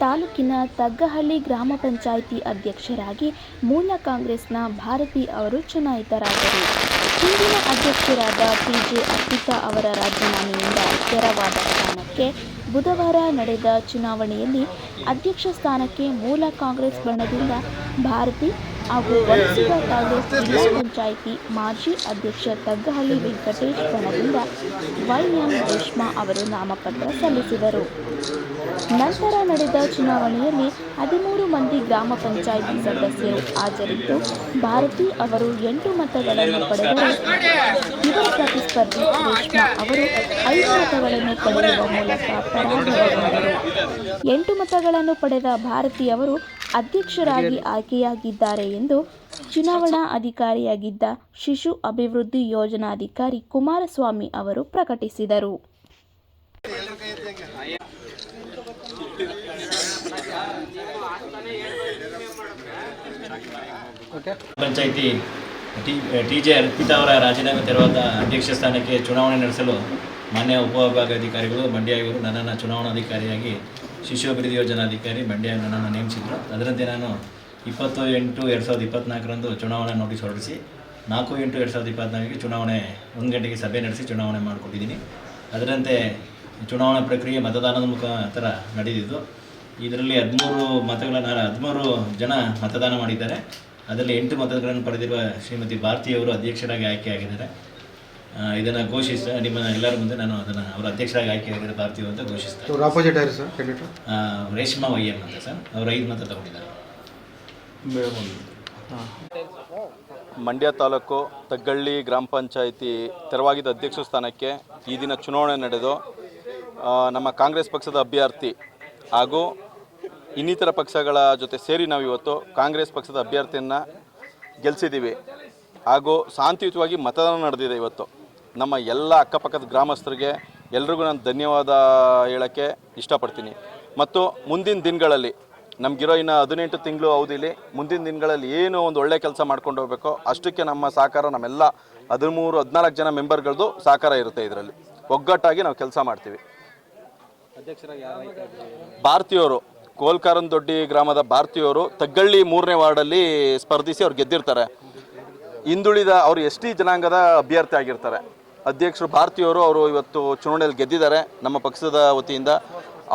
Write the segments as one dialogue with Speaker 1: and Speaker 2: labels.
Speaker 1: ತಾಲೂಕಿನ ತಗ್ಗಹಳ್ಳಿ ಗ್ರಾಮ ಪಂಚಾಯಿತಿ ಅಧ್ಯಕ್ಷರಾಗಿ ಮೂಲ ಕಾಂಗ್ರೆಸ್ನ ಭಾರತಿ ಅವರು ಚುನಾಯಿತರಾದರು. ಹಿಂದಿನ ಅಧ್ಯಕ್ಷರಾದ ಜೆ ಅರ್ಪಿತಾ ಅವರ ರಾಜೀನಾಮೆಯಿಂದ ತೆರವಾದ ಸ್ಥಾನಕ್ಕೆ ಬುಧವಾರ ನಡೆದ ಚುನಾವಣೆಯಲ್ಲಿ ಅಧ್ಯಕ್ಷ ಸ್ಥಾನಕ್ಕೆ ಮೂಲ ಕಾಂಗ್ರೆಸ್ ಬಣದಿಂದ ಭಾರತಿ ಹಾಗೂ ವಲಸಿಗ ಕಾಂಗ್ರೆಸ್ ಜಿಲ್ಲಾ ಪಂಚಾಯಿತಿ ಮಾಜಿ ಅಧ್ಯಕ್ಷ ತಗ್ಗಹಳ್ಳಿ ವೆಂಕಟೇಶ್ ಬಣದಿಂದ ವೈಎಂ ರೇಷ್ಮಾ ಅವರು ನಾಮಪತ್ರ ಸಲ್ಲಿಸಿದರು. ನಂತರ ನಡೆದ ಚುನಾವಣೆಯಲ್ಲಿ ಹದಿಮೂರು ಮಂದಿ ಗ್ರಾಮ ಪಂಚಾಯಿತಿ ಸದಸ್ಯರು ಹಾಜರಿದ್ದು, ಭಾರತಿ ಅವರು ಎಂಟು ಮತಗಳನ್ನು ಪಡೆದರು. ಇವರ ಪ್ರತಿಸ್ಪರ್ಧಿ ರೇಷ್ಮಾ ಅವರು ಐದು ಮತಗಳನ್ನು ಪಡೆಯುವ ಮೂಲಕ ಪರಾಭವಗೊಂಡರು. ಎಂಟು ಮತಗಳನ್ನು ಪಡೆದ ಭಾರತಿ ಅವರು ಅಧ್ಯಕ್ಷರಾಗಿ ಆಯ್ಕೆಯಾಗಿದ್ದಾರೆ ಎಂದು ಚುನಾವಣಾ ಅಧಿಕಾರಿಯಾಗಿದ್ದ ಶಿಶು ಅಭಿವೃದ್ಧಿ ಯೋಜನಾಧಿಕಾರಿ ಕುಮಾರಸ್ವಾಮಿ ಅವರು ಪ್ರಕಟಿಸಿದರು.
Speaker 2: Panchayat T T J Arpita ಅವರ ರಾಜೀನಾಮೆ ತೆರವಾದ ಅಧ್ಯಕ್ಷ ಸ್ಥಾನಕ್ಕೆ ಚುನಾವಣೆ ನಡೆಸಲು ಮಾನ್ಯ ಉಪವಿಭಾಗಾಧಿಕಾರಿಗಳು ಮಂಡ್ಯ ಇವರು ನನ್ನನ್ನು ಚುನಾವಣಾಧಿಕಾರಿಯಾಗಿ ಶಿಶು ಅಭಿವೃದ್ಧಿ ಯೋಜನಾಧಿಕಾರಿ ಮಂಡ್ಯ ನನ್ನನ್ನು ನೇಮಿಸಿದ್ರು ಅದರಂತೆ ನಾನು ಇಪ್ಪತ್ತು ಎಂಟು ಎರಡು ಸಾವಿರದ ಇಪ್ಪತ್ತ್ನಾಲ್ಕರಂದು ಚುನಾವಣಾ ನೋಟಿಸ್ ಹೊರಡಿಸಿ, ನಾಲ್ಕು ಎಂಟು ಎರಡು ಸಾವಿರದ ಇಪ್ಪತ್ತ್ನಾಲ್ಕಕ್ಕೆ ಚುನಾವಣೆ, ಒಂದು ಗಂಟೆಗೆ ಸಭೆ ನಡೆಸಿ ಚುನಾವಣೆ ಮಾಡಿಕೊಟ್ಟಿದ್ದೀನಿ ಅದರಂತೆ ಚುನಾವಣಾ ಪ್ರಕ್ರಿಯೆ ಮತದಾನದ ಮುಖಾಂತರ ನಡೆದಿದ್ದು, ಇದರಲ್ಲಿ ಹದಿಮೂರು ಮತಗಳನ್ನು ಹದಿಮೂರು ಜನ ಮತದಾನ ಮಾಡಿದ್ದಾರೆ. ಅದರಲ್ಲಿ ಎಂಟು ಮತಗಳನ್ನು ಪಡೆದಿರುವ ಶ್ರೀಮತಿ ಭಾರತಿಯವರು ಅಧ್ಯಕ್ಷರಾಗಿ ಆಯ್ಕೆಯಾಗಿದ್ದಾರೆ. ಇದನ್ನು ಘೋಷಿಸ ನಿಮ್ಮ ಎಲ್ಲರ ಮುಂದೆ ನಾನು ಅದನ್ನು ಅವರ ಅಧ್ಯಕ್ಷರಾಗಿ ಆಯ್ಕೆಯಾಗಿದ್ದಾರೆ ಭಾರತೀಯರು ಅಂತ ಘೋಷಿಸ್ತಾರೆ
Speaker 3: ಆಪೋಸಿಟ್ ಯಾರು ಸರ್ ಕ್ಯಾಂಡಿಡೇಟ್
Speaker 2: ಆ, ರೇಷ್ಮಾ ವೈಎಂ ಅಂತ ಸರ್. ಅವರು ಐದು ಮತ ತಗೊಂಡಿದ್ದಾರೆ.
Speaker 4: ಮಂಡ್ಯ ತಾಲೂಕು ತಗ್ಗಳ್ಳಿ ಗ್ರಾಮ ಪಂಚಾಯಿತಿ ತೆರವಾಗಿದ್ದ ಅಧ್ಯಕ್ಷ ಸ್ಥಾನಕ್ಕೆ ಈ ದಿನ ಚುನಾವಣೆ ನಡೆದು ಆ, ನಮ್ಮ ಕಾಂಗ್ರೆಸ್ ಪಕ್ಷದ ಅಭ್ಯರ್ಥಿ ಹಾಗೂ ಇನ್ನಿತರ ಪಕ್ಷಗಳ ಜೊತೆ ಸೇರಿ ನಾವು ಇವತ್ತು ಕಾಂಗ್ರೆಸ್ ಪಕ್ಷದ ಅಭ್ಯರ್ಥಿಯನ್ನು ಗೆಲ್ಲಿಸಿದ್ದೀವಿ ಹಾಗೂ ಶಾಂತಿಯುತವಾಗಿ ಮತದಾನ ನಡೆದಿದೆ ಇವತ್ತು. ನಮ್ಮ ಎಲ್ಲ ಅಕ್ಕಪಕ್ಕದ ಗ್ರಾಮಸ್ಥರಿಗೆ ಎಲ್ರಿಗೂ ನಾನು ಧನ್ಯವಾದ ಹೇಳೋಕ್ಕೆ ಇಷ್ಟಪಡ್ತೀನಿ. ಮತ್ತು ಮುಂದಿನ ದಿನಗಳಲ್ಲಿ ನಮಗಿರೋ ಇನ್ನು ಹದಿನೆಂಟು ತಿಂಗಳು ಅವಧಿಲಿ ಮುಂದಿನ ದಿನಗಳಲ್ಲಿ ಏನು ಒಂದು ಒಳ್ಳೆ ಕೆಲಸ ಮಾಡ್ಕೊಂಡು ಹೋಗಬೇಕು ಅಷ್ಟಕ್ಕೆ ನಮ್ಮ ಸಹಕಾರ ನಮ್ಮೆಲ್ಲ ಹದಿಮೂರು ಹದಿನಾಲ್ಕು ಜನ ಮೆಂಬರ್ಗಳದ್ದು ಸಹಕಾರ ಇರುತ್ತೆ ಇದರಲ್ಲಿ. ಒಗ್ಗಟ್ಟಾಗಿ ನಾವು ಕೆಲಸ ಮಾಡ್ತೀವಿ. ಭಾರತೀಯವರು ಕೋಲ್ಕಾರನ್ ದೊಡ್ಡಿ ಗ್ರಾಮದ ಭಾರತೀಯವರು ತಗ್ಗಳ್ಳಿ ಮೂರನೇ ವಾರ್ಡಲ್ಲಿ ಸ್ಪರ್ಧಿಸಿ ಅವ್ರು ಗೆದ್ದಿರ್ತಾರೆ. ಹಿಂದುಳಿದ ಅವರು ಎಸ್ ಟಿ ಜನಾಂಗದ ಅಭ್ಯರ್ಥಿ ಆಗಿರ್ತಾರೆ. ಅಧ್ಯಕ್ಷರು ಭಾರತೀಯವರು ಅವರು ಇವತ್ತು ಚುನಾವಣೆಯಲ್ಲಿ ಗೆದ್ದಿದ್ದಾರೆ ನಮ್ಮ ಪಕ್ಷದ ವತಿಯಿಂದ.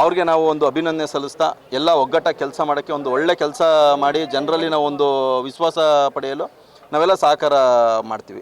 Speaker 4: ಅವ್ರಿಗೆ ನಾವು ಒಂದು ಅಭಿನಂದನೆ ಸಲ್ಲಿಸ್ತಾ ಎಲ್ಲ ಒಗ್ಗಟ್ಟಾಗಿ ಕೆಲಸ ಮಾಡೋಕ್ಕೆ ಒಂದು ಒಳ್ಳೆ ಕೆಲಸ ಮಾಡಿ ಜನರಲ್ಲಿ ನಾವು ಒಂದು ವಿಶ್ವಾಸ ಪಡೆಯಲು ನಾವೆಲ್ಲ ಸಹಕಾರ ಮಾಡ್ತೀವಿ.